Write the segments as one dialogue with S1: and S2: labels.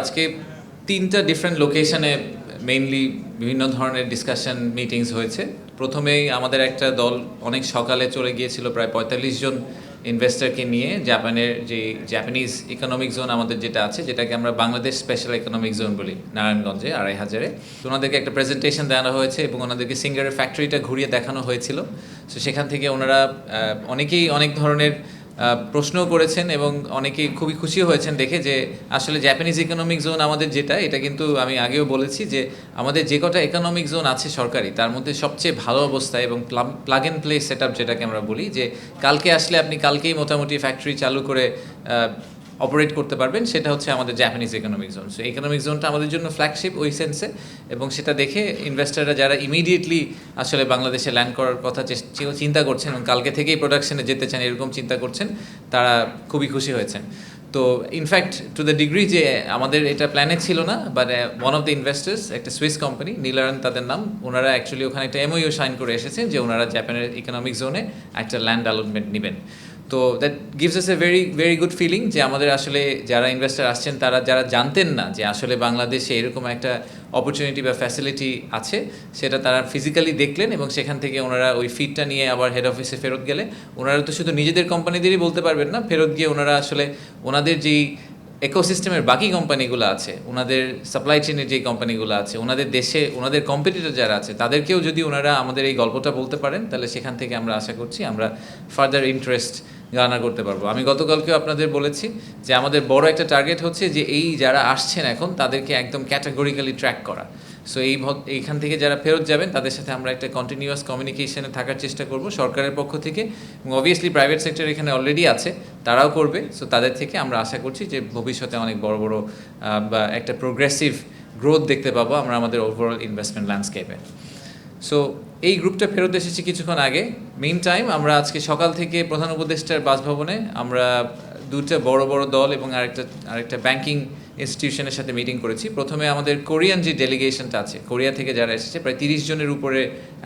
S1: আজকে তিনটা ডিফারেন্ট লোকেশনে মেইনলি বিভিন্ন ধরনের ডিসকাশন মিটিংস হয়েছে। প্রথমেই আমাদের একটা দল অনেক সকালে চলে গিয়েছিল, প্রায় পঁয়তাল্লিশ জন ইনভেস্টরকে নিয়ে। জাপানের যে জাপানিজ ইকোনমিক জোন আমাদের যেটা আছে, যেটাকে আমরা বাংলাদেশ স্পেশাল ইকোনমিক জোন বলি, নারায়ণগঞ্জে, আড়াই হাজারে। ওনাদেরকে একটা প্রেজেন্টেশন দেওয়া হয়েছে এবং ওনাদেরকে সিঙ্গারের ফ্যাক্টরিটা ঘুরিয়ে দেখানো হয়েছিল। তো সেখান থেকে ওনারা অনেকেই অনেক ধরনের প্রশ্নও করেছেন এবং অনেকে খুবই খুশি হয়েছেন দেখে যে আসলে জ্যাপানিজ ইকোনমিক জোন আমাদের যেটা, এটা কিন্তু আমি আগেও বলেছি যে আমাদের যে কটা ইকোনমিক জোন আছে সরকারি, তার মধ্যে সবচেয়ে ভালো অবস্থায় এবং প্লাগ অ্যান্ড প্লে সেট যেটাকে আমরা বলি যে কালকে আসলে আপনি কালকেই মোটামুটি ফ্যাক্টরি চালু করে অপারেট করতে পারবেন, সেটা হচ্ছে আমাদের Japanese economic zone so economic জোনটা আমাদের জন্য ফ্ল্যাগশিপ ওই সেন্সে এবং সেটা দেখে ইনভেস্টাররা যারা ইমিডিয়েটলি আসলে বাংলাদেশে ল্যান্ড করার কথা চিন্তা করছেন এবং কালকে থেকেই প্রোডাকশনে যেতে চান এরকম চিন্তা করছেন, তারা খুবই খুশি হয়েছেন। তো ইনফ্যাক্ট টু দ্য ডিগ্রি যে আমাদের এটা প্ল্যানে ছিল না but one of the investors একটা সুইস কোম্পানি নীলারন তাদের নাম, ওনারা অ্যাকচুয়ালি ওখানে একটা এমওইও সাইন করে এসেছেন যে ওনারা জাপানের ইকোনমিক জোনে একটা ল্যান্ড অ্যালটমেন্ট নেবেন। তো that gives us a very very good feeling যে আমাদের আসলে যারা ইনভেস্টার আসছেন, তারা যারা জানতেন না যে আসলে বাংলাদেশে এরকম একটা অপরচুনিটি বা ফ্যাসিলিটি আছে, সেটা তারা ফিজিক্যালি দেখলেন এবং সেখান থেকে ওনারা ওই ফিডটা নিয়ে আবার হেড অফিসে ফেরত গেলে ওনারা তো শুধু নিজেদের কোম্পানিদেরই বলতে পারবেন না, ফেরত গিয়ে ওনারা আসলে ওনাদের যেই ইকোসিস্টেমের বাকি কোম্পানিগুলো আছে, ওনাদের সাপ্লাই চেনের যে কোম্পানিগুলো আছে, ওনাদের দেশে, ওনাদের কম্পিটিটর যারা আছে, তাদেরকেও যদি ওনারা আমাদের এই গল্পটা বলতে পারেন, তাহলে সেখান থেকে আমরা আশা করছি আমরা ফার্দার ইন্টারেস্ট গানা করতে পারব। আমি গতকালকেও আপনাদের বলেছি যে আমাদের বড় একটা টার্গেট হচ্ছে যে এই যারা আসছেন এখন, তাদেরকে একদম ক্যাটাগরিক্যালি ট্র্যাক করা। সো এই এইখান থেকে যারা ফেরত যাবেন, তাদের সাথে আমরা একটা কন্টিনিউয়াস কমিউনিকেশনে থাকার চেষ্টা করব সরকারের পক্ষ থেকে এবং অবভিয়াসলি প্রাইভেট সেক্টর এখানে অলরেডি আছে, তারাও করবে। সো তাদের থেকে আমরা আশা করছি যে ভবিষ্যতে অনেক বড় বড় বা একটা প্রোগ্রেসিভ গ্রোথ দেখতে পাবো আমরা আমাদের ওভারঅল ইনভেস্টমেন্ট ল্যান্ডস্কেপে সো এই গ্রুপটা ফেরত এসেছি কিছুক্ষণ আগে। মেইন টাইম আমরা আজকে সকাল থেকে প্রধান উপদেষ্টার বাসভবনে আমরা দুটা বড় বড় দল এবং আরেকটা আরেকটা ব্যাংকিং ইনস্টিটিউশনের সাথে মিটিং করেছি। প্রথমে আমাদের কোরিয়ান যে ডেলিগেশনটা আছে কোরিয়া থেকে যারা এসেছে, প্রায় তিরিশ জনের উপরে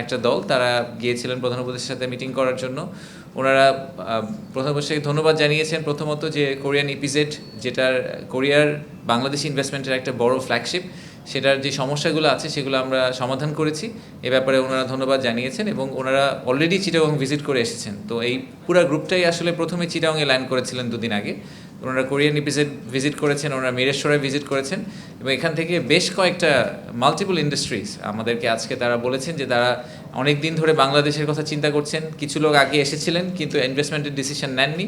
S1: একটা দল, তারা গিয়েছিলেন প্রধান উপদেষ্টার সাথে মিটিং করার জন্য। ওনারা প্রধান উপদেষ্টাকে ধন্যবাদ জানিয়েছেন। প্রথমত যে কোরিয়ান ইপিজেড যেটার কোরিয়ার বাংলাদেশি ইনভেস্টমেন্টের একটা বড় ফ্ল্যাগশিপ সেটার যে সমস্যাগুলো আছে সেগুলো আমরা সমাধান করেছি। এ ব্যাপারে ওনারা ধন্যবাদ জানিয়েছেন এবং ওনারা অলরেডি চিটাগং ভিজিট করে এসেছেন। তো এই পুরো গ্রুপটাই আসলে প্রথমে চিটাগংয়ে ল্যান্ড করেছিলেন দুদিন আগে। ওনারা কোরিয়ান ভিজিট ভিজিট করেছেন, ওনারা মিরেশ্বরে ভিজিট করেছেন এবং এখান থেকে বেশ কয়েকটা মাল্টিপল ইন্ডাস্ট্রিজ আমাদেরকে আজকে তারা বলেছেন যে তারা অনেক দিন ধরে বাংলাদেশের কথা চিন্তা করছেন। কিছু লোক আগে এসেছিলেন কিন্তু ইনভেস্টমেন্টের ডিসিশন নেননি।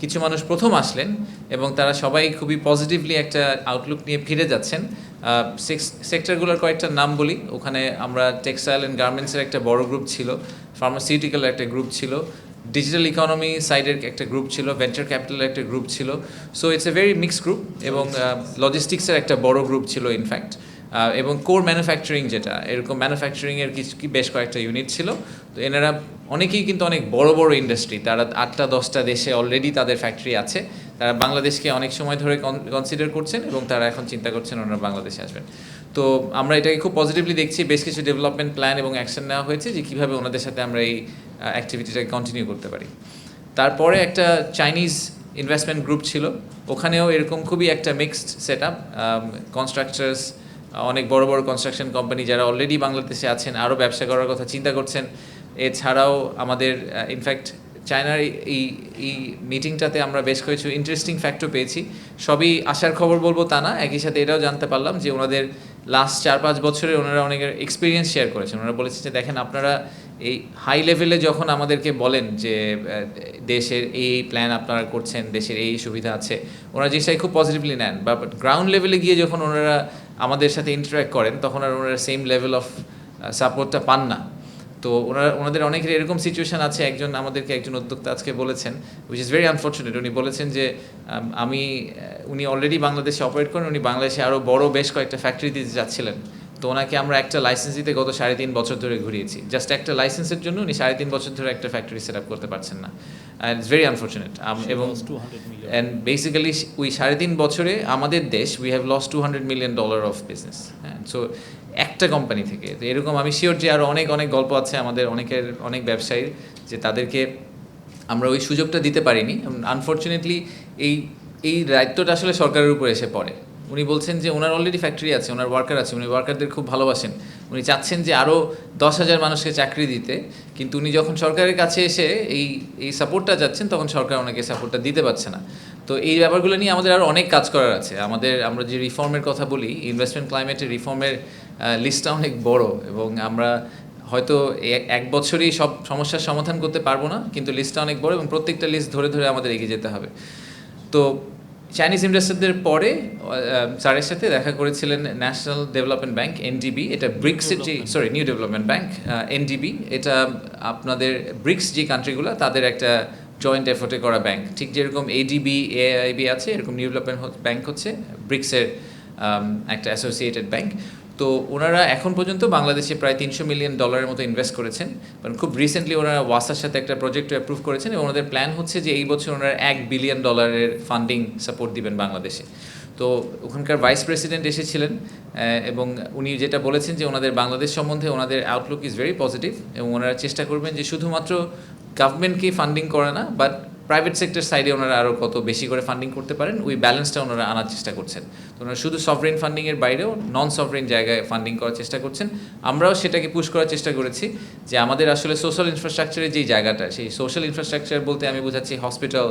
S1: কিছু মানুষ প্রথম আসলেন এবং তারা সবাই খুবই পজিটিভলি একটা আউটলুক নিয়ে ফিরে যাচ্ছেন। সেক্টরগুলোর কয়েকটা নাম বলি। ওখানে আমরা টেক্সটাইল অ্যান্ড গার্মেন্টসের একটা বড় গ্রুপ ছিল ফার্মাসিউটিক্যাল একটা গ্রুপ ছিল ডিজিটাল ইকোনমি সাইডের একটা গ্রুপ ছিল ভেঞ্চার ক্যাপিটালের একটা গ্রুপ ছিল। So it's a very mixed group এবং লজিস্টিক্সের একটা বড় গ্রুপ ছিল ইনফ্যাক্ট এবং কোর ম্যানুফ্যাকচারিং যেটা, এরকম ম্যানুফ্যাকচারিংয়ের কিছু কি বেশ কয়েকটা ইউনিট ছিল। তো এনারা অনেকেই কিন্তু অনেক বড় বড় ইন্ডাস্ট্রি তারা আটটা, দশটা দেশে অলরেডি তাদের ফ্যাক্টরি আছে। তারা বাংলাদেশকে অনেক সময় ধরে কনসিডার করছেন এবং তারা এখন চিন্তা করছেন ওনারা বাংলাদেশে আসবেন। তো আমরা এটাকে খুব পজিটিভলি দেখছি, বেশ কিছু ডেভেলপমেন্ট প্ল্যান এবং অ্যাকশন নেওয়া হয়েছে যে কীভাবে ওনাদের সাথে আমরা এই অ্যাক্টিভিটিটাকে কন্টিনিউ করতে পারি। তারপরে একটা চাইনিজ ইনভেস্টমেন্ট গ্রুপ ছিল, ওখানেও এরকম খুবই একটা মিক্সড সেট আপ কনস্ট্রাকচার্স অনেক বড় বড় কনস্ট্রাকশন কোম্পানি যারা অলরেডি বাংলাদেশে আছেন, আরও ব্যবসা করার কথা চিন্তা করছেন। এছাড়াও আমাদের ইনফ্যাক্ট চায়নার এই- এই মিটিংটাতে আমরা বেশ কিছু ইন্টারেস্টিং ফ্যাক্টর পেয়েছি। সবই আসার খবর বলব তা না, একই সাথে এটাও জানতে পারলাম যে ওনাদের লাস্ট চার পাঁচ বছরে ওনারা অনেকের এক্সপিরিয়েন্স শেয়ার করেছেন। ওনারা বলেছেন যে, দেখেন, আপনারা এই হাই লেভেলে যখন আমাদেরকে বলেন যে দেশের এই প্ল্যান আপনারা করছেন, দেশের এই সুবিধা আছে। ওনারা জিনিসটাই খুব পজিটিভলি নেন। বা গ্রাউন্ড লেভেলে গিয়ে যখন ওনারা আমাদের সাথে ইন্টারাক্ট করেন, তখন আর ওনারা সেম লেভেল অফ সাপোর্টটা পান না। তো ওনারা, ওনাদের অনেকের এরকম সিচুয়েশান আছে, একজন আমাদেরকে একজন উদ্যোক্তা আজকে বলেছেন উইচ ইজ ভেরি আনফর্চুনেট উনি বলেছেন যে, আমি উনি অলরেডি বাংলাদেশে অপারেট করেন, উনি বাংলাদেশে আরও বড় বেশ কয়েকটা ফ্যাক্টরি দিতে যাচ্ছিলেন। তো ওনাকে আমরা একটা লাইসেন্স দিতে গত সাড়ে তিন বছর ধরে ঘুরিয়েছি। জাস্ট একটা লাইসেন্সের জন্য উনি সাড়ে তিন বছর ধরে একটা ফ্যাক্টরি সেট আপ করতে পারছেন না। অ্যান্ড ইটস ভেরি আনফর্চুনেট এবং অ্যান্ড বেসিক্যালি ওই সাড়ে তিন বছরে আমাদের দেশ we have loss two hundred million dollar of business so একটা কোম্পানি থেকে তো এরকম আমি শিওর যে আরও অনেক অনেক গল্প আছে আমাদের অনেকের অনেক ব্যবসায়ীর যে তাদেরকে আমরা ওই সুযোগটা দিতে পারিনি। আনফর্চুনেটলি এই এই দায়িত্বটা আসলে সরকারের উপর এসে পড়ে। উনি বলছেন যে ওনার অলরেডি ফ্যাক্টরি আছে, ওনার ওয়ার্কার আছে, উনি ওয়ার্কারদের খুব ভালোবাসেন। উনি চাচ্ছেন যে আরও দশ হাজার মানুষকে চাকরি দিতে, কিন্তু উনি যখন সরকারের কাছে এসে এই এই সাপোর্টটা যাচ্ছেন, তখন সরকার ওনাকে সাপোর্টটা দিতে পারছে না। তো এই ব্যাপারগুলো নিয়ে আমাদের আরও অনেক কাজ করার আছে। আমাদের, আমরা যে রিফর্মের কথা বলি ইনভেস্টমেন্ট ক্লাইমেটের রিফর্মের লিস্টটা অনেক বড় এবং আমরা হয়তো এক বছরই সব সমস্যার সমাধান করতে পারব না, কিন্তু লিস্টটা অনেক বড় এবং প্রত্যেকটা লিস্ট ধরে ধরে আমাদের এগিয়ে যেতে হবে। তো চাইনিজ ইনভেস্টরদের পরে স্যারের সাথে দেখা করেছিলেন ন্যাশনাল ডেভেলপমেন্ট ব্যাংক এনডিবি এটা ব্রিক্সের যে sorry new development bank NDB এটা আপনাদের ব্রিক্স যে কান্ট্রিগুলো তাদের একটা জয়েন্ট এফোর্টে করা ব্যাংক ঠিক যেরকম এডিবি এআইবি আছে এরকম নিউ ডেভেলপমেন্ট ব্যাংক হচ্ছে ব্রিক্সের একটা অ্যাসোসিয়েটেড ব্যাংক তো ওনারা এখন পর্যন্ত বাংলাদেশে প্রায় তিনশো মিলিয়ন ডলারের মতো ইনভেস্ট করেছেন। কারণ খুব রিসেন্টলি ওনারা ওয়াসার সাথে একটা প্রজেক্ট অ্যাপ্রুভ করেছেন এবং ওনাদের প্ল্যান হচ্ছে যে এই বছর ওনারা এক বিলিয়ন ডলারের ফান্ডিং সাপোর্ট দিবেন বাংলাদেশে। তো ওখানকার ভাইস প্রেসিডেন্ট এসেছিলেন এবং উনি যেটা বলেছেন যে ওনাদের বাংলাদেশ সম্বন্ধে ওনাদের আউটলুক ইজ ভেরি পজিটিভ এবং ওনারা চেষ্টা করবেন যে শুধুমাত্র গভর্নমেন্টকেই ফান্ডিং করে না বাট প্রাইভেট সেক্টর সাইডে ওনারা আরও কত বেশি করে ফান্ডিং করতে পারেন, ওই ব্যালেন্সটা ওনারা আনার চেষ্টা করছেন। তো ওনারা শুধু সফরেন ফান্ডিংয়ের বাইরেও নন সফরেন জায়গায় ফান্ডিং করার চেষ্টা করছেন। আমরাও সেটাকে পুশ করার চেষ্টা করেছি যে আমাদের আসলে সোশ্যাল ইনফ্রাস্ট্রাকচারের যেই জায়গাটা, সেই সোশ্যাল ইনফ্রাস্ট্রাকচার বলতে আমি বোঝাচ্ছি হসপিটাল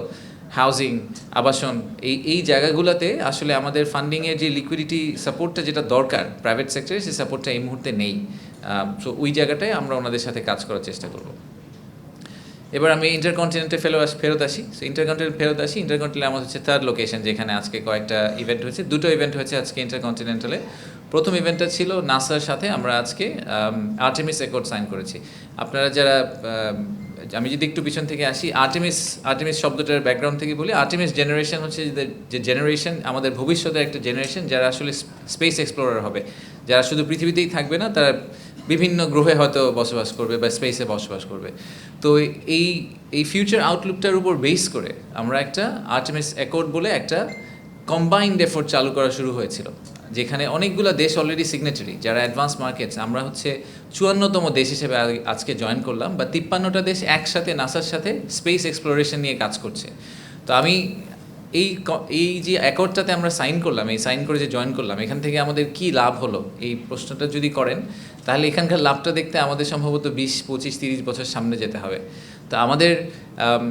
S1: হাউজিং আবাসন, এই এই জায়গাগুলোতে আসলে আমাদের ফান্ডিংয়ের যে লিকুইডিটি সাপোর্টটা যেটা দরকার প্রাইভেট সেক্টরে সেই সাপোর্টটা এই মুহূর্তে নেই। সো ওই জায়গাটায় আমরা ওনাদের সাথে কাজ করার চেষ্টা করব। এবার আমি ইন্টারকন্টিনেন্টে ফেরত আস, ফেরত আসি। সো ইন্টারকন্টিনেন্ট ফেরত আসি ইন্টারকন্টিনেন্ট আমার হচ্ছে থার্ড লোকেশন যেখানে আজকে কয়েকটা ইভেন্ট হয়েছে। দুটো ইভেন্ট হয়েছে আজকে ইন্টারকন্টিনেন্টালে প্রথম ইভেন্টটা ছিল নাসার সাথে আমরা আজকে আর্টেমিস অ্যাকর্ড সাইন করেছি। আপনারা যারা আমি যদি একটু পিছন থেকে আসি আর্টেমিস আর্টেমিস শব্দটার ব্যাকগ্রাউন্ড থেকে বলি আর্টেমিস জেনারেশন হচ্ছে যে জেনারেশন আমাদের ভবিষ্যতের একটা জেনারেশন যারা আসলে স্পেস এক্সপ্লোরার হবে। যারা শুধু পৃথিবীতেই থাকবে না, তারা বিভিন্ন গ্রহে হয়তো বসবাস করবে বা স্পেসে বসবাস করবে। তো এই এই ফিউচার আউটলুকটার উপর বেস করে আমরা একটা আর্টেমিস অ্যাকর্ড বলে একটা কম্বাইন্ড এফোর্ট চালু করা শুরু হয়েছিল, যেখানে অনেকগুলো দেশ অলরেডি সিগনেটারি যারা অ্যাডভান্স মার্কেটস আমরা হচ্ছে চুয়ান্নতম দেশ হিসেবে আজকে জয়েন করলাম, বা তিপ্পান্নটা দেশ একসাথে নাসার সাথে স্পেস এক্সপ্লোরেশন নিয়ে কাজ করছে। তো আমি এই এই যে অ্যাকর্ডটাতে আমরা সাইন করলাম এই সাইন করে যে জয়েন করলাম এখান থেকে আমাদের কি লাভ হলো? এই প্রশ্নটা যদি করেন তাহলে এখানকার লাভটা দেখতে আমাদের সম্ভবত বিশ পঁচিশ তিরিশ বছর সামনে যেতে হবে। তো আমাদের আম,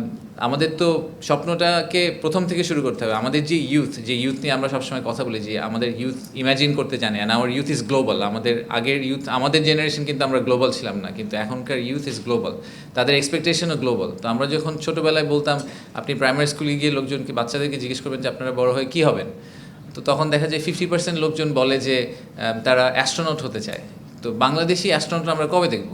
S1: আমাদের তো স্বপ্নটাকে প্রথম থেকে শুরু করতে হবে। আমাদের যে ইউথ যে ইউথ নিয়ে আমরা সবসময় কথা বলি, যে আমাদের ইউথ ইমাজিন করতে জানে। And our youth is global আমাদের আগের ইউথ আমাদের জেনারেশন কিন্তু আমরা গ্লোবাল ছিলাম না, কিন্তু এখনকার ইউথ ইজ গ্লোবাল তাদের এক্সপেকটেশনও গ্লোবাল তো আমরা যখন ছোটোবেলায় বলতাম, আপনি প্রাইমারি স্কুলে গিয়ে লোকজনকে, বাচ্চাদেরকে জিজ্ঞেস করবেন যে আপনারা বড় হয়ে কী হবেন? তো তখন দেখা যায় ফিফটি পার্সেন্ট লোকজন বলে যে তারা অ্যাস্ট্রোনট হতে চায়। তো বাংলাদেশি অ্যাস্ট্রোনট আমরা কবে দেখব?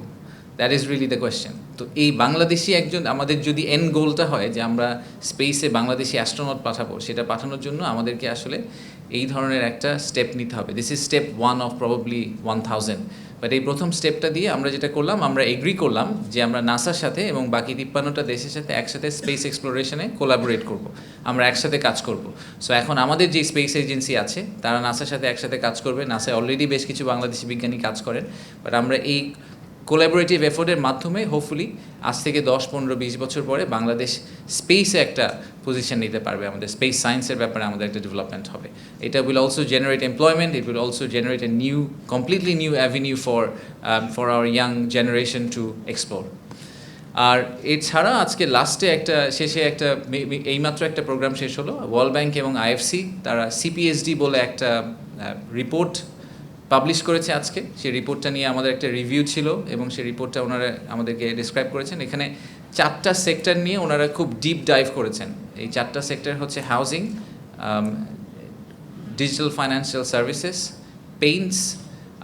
S1: That is really the question তো এই বাংলাদেশি একজন, আমাদের যদি এন গোলটা হয় যে আমরা স্পেসে বাংলাদেশি অ্যাস্ট্রোনট পাঠাবো, সেটা পাঠানোর জন্য আমাদেরকে আসলে এই ধরনের একটা স্টেপ নিতে হবে। This is step one of probably one thousand but এই প্রথম স্টেপটা দিয়ে আমরা যেটা করলাম, আমরা এগ্রি করলাম যে আমরা নাসার সাথে এবং বাকি তিপ্পান্নটা দেশের সাথে একসাথে স্পেস এক্সপ্লোরেশনে কোলাবোরেট করব। আমরা একসাথে কাজ করব। সো এখন আমাদের যে স্পেস এজেন্সি আছে, তারা নাসার সাথে একসাথে কাজ করবে। নাসায় অলরেডি বেশ কিছু বাংলাদেশি বিজ্ঞানী কাজ করেন। বাট আমরা এই কোলাবোরেটিভ এফোর্টের মাধ্যমে হোপফুলি আজ থেকে দশ, পনেরো, বিশ বছর পরে বাংলাদেশ স্পেসে একটা পজিশন নিতে পারবে। আমাদের স্পেস সায়েন্সের ব্যাপারে আমাদের একটা ডেভেলপমেন্ট হবে। এটা will also generate employment it will also generate a new completely new avenue for for our young generation to explore আর এছাড়া আজকে লাস্টে একটা, শেষে একটা এইমাত্র একটা প্রোগ্রাম শেষ হলো। ওয়ার্ল্ড ব্যাংক এবং আইএফসি তারা সিপিএসডি বলে একটা রিপোর্ট পাবলিশ করেছে আজকে। সেই রিপোর্টটা নিয়ে আমাদের একটা রিভিউ ছিল এবং সেই রিপোর্টটা ওনারা আমাদেরকে ডিসক্রাইব করেছেন। এখানে চারটা সেক্টর নিয়ে ওনারা খুব ডিপ ডাইভ করেছেন। এই চারটা সেক্টর হচ্ছে housing digital financial services paints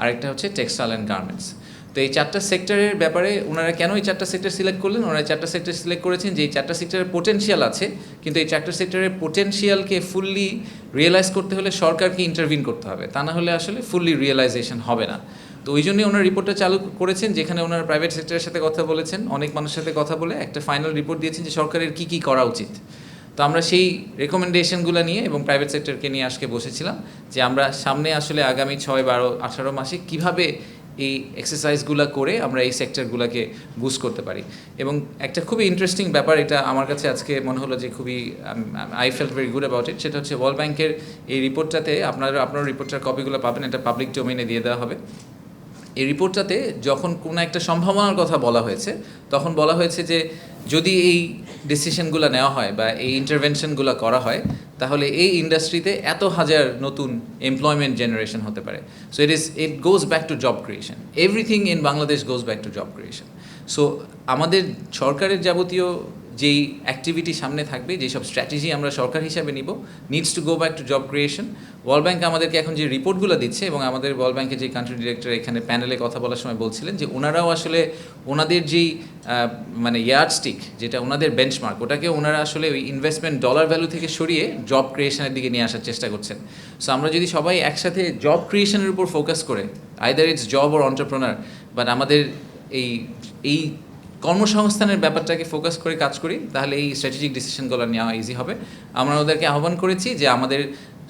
S1: আরেকটা হচ্ছে টেক্সটাইল অ্যান্ড গার্মেন্টস তো এই চারটা সেক্টরের ব্যাপারে ওনারা কেন এই চারটা সেক্টর সিলেক্ট করলেন? ওনারা চারটা সেক্টর সিলেক্ট করেছেন যে এই চারটা সেক্টরের পোটেনশিয়াল আছে, কিন্তু এই চারটা সেক্টরের পোটেনশিয়ালকে ফুললি রিয়েলাইজ করতে হলে সরকারকে ইন্টারভিন করতে হবে। তা না হলে আসলে ফুললি রিয়েলাইজেশন হবে না। তো ওই জন্যই ওনার রিপোর্টটা চালু করেছেন, যেখানে ওনারা প্রাইভেট সেক্টরের সাথে কথা বলেছেন। অনেক মানুষের সাথে কথা বলে একটা ফাইনাল রিপোর্ট দিয়েছেন যে সরকারের কী কী করা উচিত। তো আমরা সেই রেকমেন্ডেশনগুলো নিয়ে এবং প্রাইভেট সেক্টরকে নিয়ে আজকে বসেছিলাম যে আমরা সামনে আসলে আগামী ছয়, বারো, আঠারো মাসে কীভাবে এই এক্সারসাইজগুলো করে আমরা এই সেক্টরগুলোকে বুস্ট করতে পারি। এবং একটা খুবই ইন্টারেস্টিং ব্যাপার এটা আমার কাছে আজকে মনে হলো যে খুবই I felt very good about it সেটা হচ্ছে ওয়ার্ল্ড ব্যাংকের এই রিপোর্টটাতে আপনারা, আপনার রিপোর্টটার কপিগুলো পাবেন, এটা পাবলিক ডোমেইনে দিয়ে দেওয়া হবে। এই রিপোর্টটাতে যখন কোনো একটা সম্ভাবনার কথা বলা হয়েছে, তখন বলা হয়েছে যে যদি এই ডিসিশনগুলো নেওয়া হয় বা এই ইন্টারভেনশনগুলো করা হয়, তাহলে এই ইন্ডাস্ট্রিতে এত হাজার নতুন এমপ্লয়মেন্ট জেনারেশন হতে পারে। So it is it goes back to job creation everything in Bangladesh goes back to job creation so আমাদের সরকারের যাবতীয় যেই অ্যাক্টিভিটি সামনে থাকবে, যেসব স্ট্র্যাটেজি আমরা সরকার হিসাবে নিব needs to go back to job creation world bank আমাদেরকে এখন যে রিপোর্টগুলো দিচ্ছে এবং আমাদের ওয়ার্ল্ড ব্যাংকের যে কান্ট্রি ডিরেক্টর এখানে প্যানেলে কথা বলার সময় বলছিলেন যে ওনারাও আসলে ওনাদের যেই মানে ইয়ার্ডস্টিক যেটা ওনাদের বেঞ্চমার্ক ওটাকে ওনারা আসলে ওই ইনভেস্টমেন্ট ডলার ভ্যালু থেকে সরিয়ে জব ক্রিয়েশনের দিকে নিয়ে আসার চেষ্টা করছেন। সো আমরা যদি সবাই একসাথে জব ক্রিয়েশনের উপর ফোকাস করে either it's job or entrepreneur but আমাদের এই এই কর্মসংস্থানের ব্যাপারটাকে ফোকাস করে কাজ করি, তাহলে এই স্ট্র্যাটেজিক ডিসিশনগুলো নেওয়া ইজি হবে। আমরা ওদেরকে আহ্বান করেছি যে আমাদের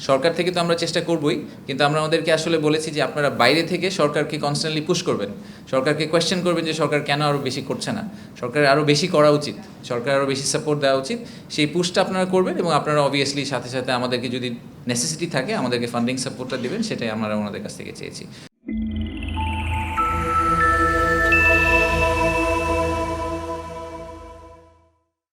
S1: সরকার থেকে তো আমরা চেষ্টা করবই, কিন্তু আমরা ওদেরকে আসলে বলেছি যে আপনারা বাইরে থেকে সরকারকে কনস্ট্যান্টলি পুশ করবেন। সরকারকে কোয়েশ্চেন করবেন যে সরকার কেন আরও বেশি করছে না? সরকার আরও বেশি করা উচিত। সরকার আরও বেশি সাপোর্ট দেওয়া উচিত। সেই পুশটা আপনারা করবেন এবং আপনারা অবভিয়াসলি সাথে সাথে আমাদেরকে যদি নেসেসিটি থাকে, আমাদেরকে ফান্ডিং সাপোর্টটা দেবেন, সেটাই আমরা ওনাদের কাছ থেকে চেয়েছি।